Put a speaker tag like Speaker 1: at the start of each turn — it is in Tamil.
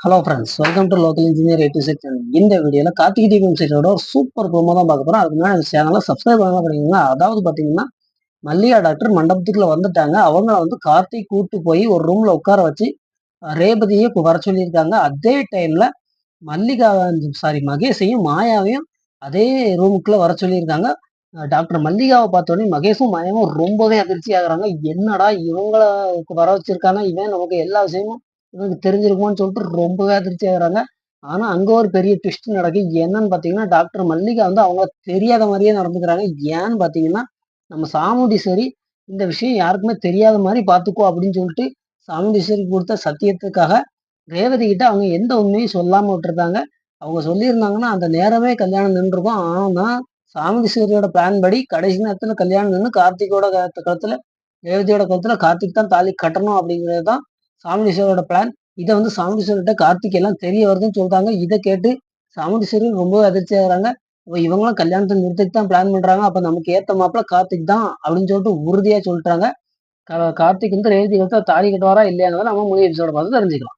Speaker 1: Hello friends welcome to local engineer eighty six இந்த வீடியோவில் கார்த்திகை தீபம் சீட்டோட ஒரு சூப்பர் ப்ரோமோ தான் பார்க்க போகிறோம் அதுக்கு முன்னாடி சேனலில் சப்ஸ்கிரைப் பண்ணலாம் பண்ணிங்கன்னா அதாவது பார்த்தீங்கன்னா மல்லிகா டாக்டர் மண்டபத்துக்குள்ள வந்துட்டாங்க. அவங்கள வந்து கார்த்திக் கூட்டு போய் ஒரு ரூமில் உட்கார வச்சு ரேபதியை இப்போ வர சொல்லியிருக்காங்க. அதே டைமில் மல்லிகா சாரி மகேஷையும் மாயாவையும் அதே ரூமுக்குள்ளே வர சொல்லியிருக்காங்க. டாக்டர் மல்லிகாவை பார்த்தோன்னே மகேஷும் மாயாவும் ரொம்பவே அதிர்ச்சி ஆகுறாங்க என்னடா இவங்களை வர வச்சுருக்காங்க? இவன் நமக்கு எல்லா விஷயமும் இவருக்கு தெரிஞ்சிருக்குமோன்னு சொல்லிட்டு ரொம்பவே அதிர்ச்சி ஆகிறாங்க ஆனால் அங்கே ஒரு பெரிய ட்விஸ்ட் நடக்கு என்னன்னு பார்த்தீங்கன்னா டாக்டர் மல்லிகா வந்து அவங்க தெரியாத மாதிரியே நடந்துக்கிறாங்க. ஏன்னு பார்த்தீங்கன்னா நம்ம சாமுண்டீஸ்வரி இந்த விஷயம் யாருக்குமே தெரியாத மாதிரி பார்த்துக்கோ அப்படின்னு சொல்லிட்டு சாமுண்டீஸ்வரி கொடுத்த சத்தியத்துக்காக ரேவதி கிட்ட அவங்க எந்த உண்மையும் சொல்லாம விட்டுருந்தாங்க அவங்க சொல்லியிருந்தாங்கன்னா அந்த நேரமே கல்யாணம் நின்றுருக்கும். ஆனா சாமுண்டீஸ்வரியோட பிளான் படி கடைசி நேரத்துல கல்யாணம் நின்று கார்த்திகோட கழுத்துல ரேவதியோட கழுத்துல கார்த்திக் தான் தாலி கட்டணும் அப்படிங்கிறது தான் சாமுண்டீஸ்வரோட பிளான் இதை வந்து சாமுண்டீஸ்வர்கிட்ட கார்த்திக் எல்லாம் தெரிய வருதுன்னு சொல்றாங்க. இதை கேட்டு சாமுண்டீஸ்வரி ரொம்ப அதிர்ச்சி ஆகுறாங்க. இவங்களும் கல்யாணத்தை நிறுத்திட்டு தான் பிளான் பண்றாங்க. அப்ப நமக்கு ஏத்த மாப்பிள கார்த்திக் தான் அப்படின்னு சொல்லிட்டு உறுதியா சொல்லிட்டாங்க. கார்த்திக் வந்து ரேவதி கழுத்தா தாலி கட்டுவாரா இல்லையாங்கிறத நம்ம முழு எபிசோட பார்த்து தெரிஞ்சுக்கலாம்.